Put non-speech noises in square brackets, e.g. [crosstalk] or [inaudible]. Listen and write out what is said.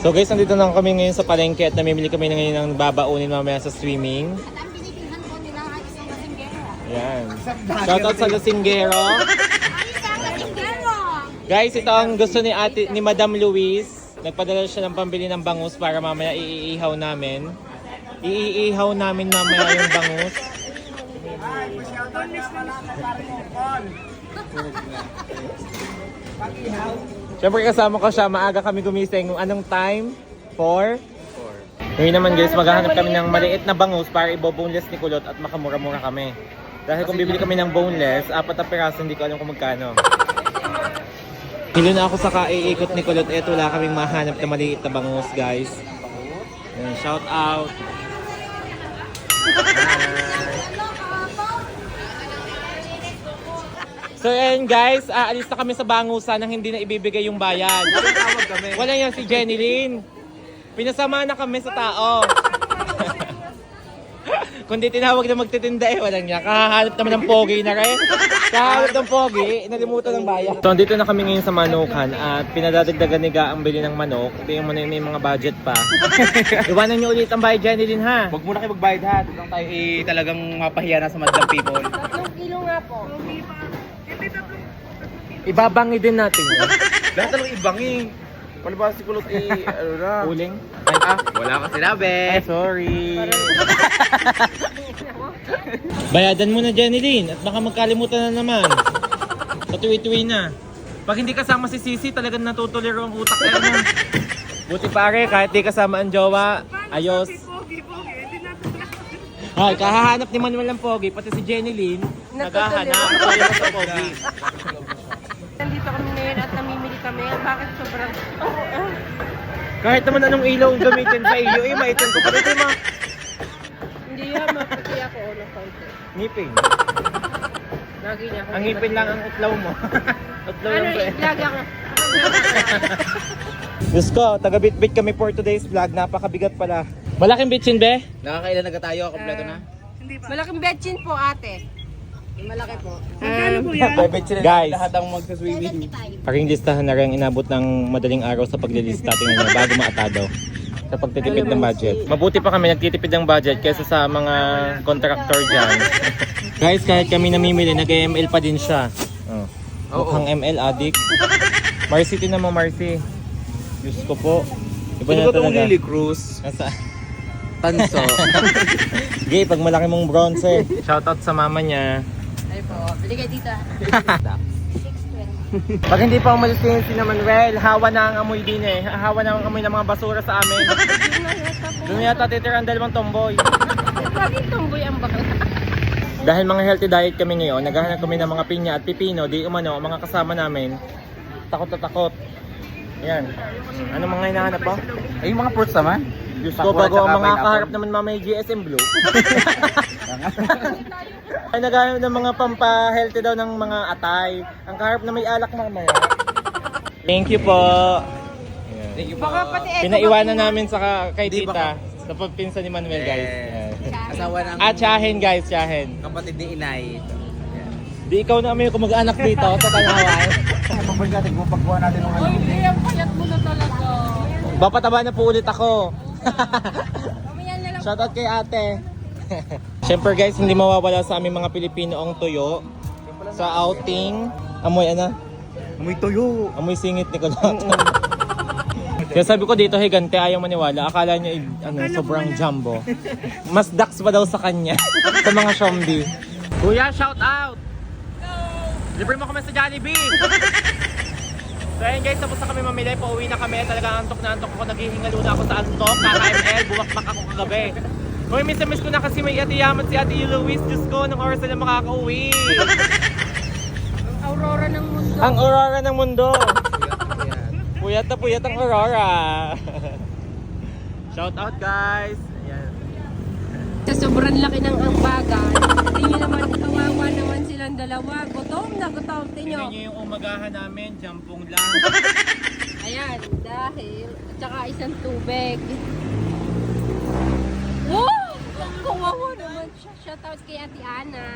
So guys, nandito na kami ngayon sa palengke at namimili kami na ngayon ng babaunin mamaya sa swimming. At ang binibilhan ko nila ay isang lasinggero. Yan. [laughs] Shoutout sa Lasinggero. Ay, isang lasinggero! Guys, ito ang gusto ni ate ni Madam Luis. Nagpadala siya ng pambili ng bangus para mamaya iihaw namin. Iihaw namin mamaya yung bangus. [laughs] Siyempre kasama ko siya, maaga kami gumising. Anong time? 4? 4. Ngayon naman guys, maghahanap kami ng maliit na bangus para ibo-boneless ni Kulot at makamura-mura kami. Dahil kung bibili kami ng boneless, apat na piraso, hindi ko alam kung magkano. Hilo na ako sa kaiikot ni Kulot. Eto, wala kaming mahanap na maliit na bangus, guys. Shout out. So ayan guys, aalis na kami sa bangusan nang hindi na ibibigay yung kami. Wala yan si Jenny Lynn. Pinasama na kami sa tao. [laughs] Kundi tinawag na magtitinda eh, walang niya. Kahahanap naman ng pogi na rin. Kahahanap ng pogi, nalimutan ng bayan. So, dito na kami ngayon sa Manukan at pinadadagdagan ni Ga ang bili ng manok. Tingnan mo na yun, may mga budget pa. [laughs] Iwanan niyo ulit ang bayad, Jenny Lynn ha. Huwag muna kayo magbayad ha. Huwag lang tayo eh, talagang mapahiya na sa madlang people. Tatlong kilo nga po. Ibabangi din natin yun. [laughs] Lahat talagang ibang. Paano ba si Kulot eh, ano na? Uling. Ay, ah, wala kang sinabi. Ay, sorry. [laughs] Bayadan mo na, Jenny Lynn, at baka magkalimutan na naman. Sa tuwi-tuwi na. Pag hindi kasama si Sisi, talagang natutuliro ang utak na ano. Buti pare, kahit di kasama ang jowa, ayos. Ay, kahahanap ni Manuel ng pogi, pati si Jenny Lynn, naghahanap. Sa pogi. Nandito kami ngayon at namimili kami. Bakit sobrang... Oh, [laughs] ah. Kahit naman anong ilaw ang gamitin sa iyo, eh, maitin ko pa rin, ma. Hindi yan, maputi ako o ng konti. Ngipin. Lagi niya ako. Ang ngipin lang ang utlaw mo. [laughs] utlaw Ano, lang to eh. lagi ako. [laughs] Diyos ko, taga-bit-bit kami for today's vlog. Napakabigat pala. Malaking bitchin, be? Nakakailan na tayo, kompleto na. Malaking betchin po, ate. Malaki po. Guys, Lahat ang magsaswimming. paring listahan na rin inabot ng madaling araw sa paglilista. Tingnan niyo, bago maatado sa pagtitipid ng budget. Mabuti pa kami nagtitipid ng budget kaysa sa mga contractor dyan. Guys, kahit kami namimili, nag-ML pa din siya. Oh. Oo. Mukhang ML addict. Marcy, tinan mo Marcy. Diyos ko po. Iba na Sino ba itong talaga. Lily Cruz? Nasa... Tanso. [laughs] Gay, pag malaki mong bronze. Shoutout sa mama niya. Po, bili kayo dito. ah. 620. [laughs] Pag hindi pa umalis din si Manuel, hawa na ang amoy din eh. Hawa na ang amoy ng mga basura sa amin. [laughs] Doon yata titira ang dalawang tomboy. Laging tumboy ang bakla. Dahil mga healthy diet kami ngayon, naghahanap kami ng mga pinya at pipino, di umano, ang mga kasama namin, takot na takot. Yan. Ano mga hinahanap po? Ay, yung mga fruits naman. Diyos ko, bago ang mga kaharap naman mamay GSM Blue. [laughs] Ay naghahanap ng mga pampa-healthy daw ng mga atay. Ang kaharap na may alak mamaya. Thank you po. Thank you po. Baka pati eto. Pinaiwanan namin sa ka- kay Di tita. Sa pagpinsan ni Manuel guys. Yan. Asawa ng At tsahin guys, tsahin. kapatid ni Inay. Di ikaw na kami kung mag-anak dito sa Tanawan. Pagbalik natin kung pagkuha natin ng ano. Ay, ang payat mo na talaga. Bapataba na po ulit ako. Kamayan na lang. Shoutout kay ate. Siyempre guys, hindi mawawala sa aming mga Pilipino ang tuyo. Sa outing, amoy ano? Amoy tuyo. Amoy singit ni Kulot. [laughs] Kaya sabi ko dito, higante, ayaw maniwala. Akala niya, eh, ano, sobrang jumbo. Mas dax pa daw sa kanya. [laughs] sa mga shombi. Kuya, shout out! Libre mo kami sa Jollibee! [laughs] so ayun guys, tapos na kami mamili. Pauwi na kami. Talagang antok na antok ako. Naghihingalo na ako sa antok. Kaka-ML, bumakbak ako kagabi. Miss na miss ko na kasi may ate Yamat si ate Luis. Diyos ko, ng oras na lang makakauwi. Ang aurora ng mundo. Ang aurora ng mundo. Puyat na puyat ang aurora. Shout out guys. Ayan. Sa sobrang laki ng ambagan, tingin naman, kawawa naman silang dalawa. Gutom na gutom. Tingnan Tingnan nyo yung umagahan namin, jampong lang. Ayan, dahil, at saka isang tubig. Kawawa naman siya. Shoutout kay Ate Ana.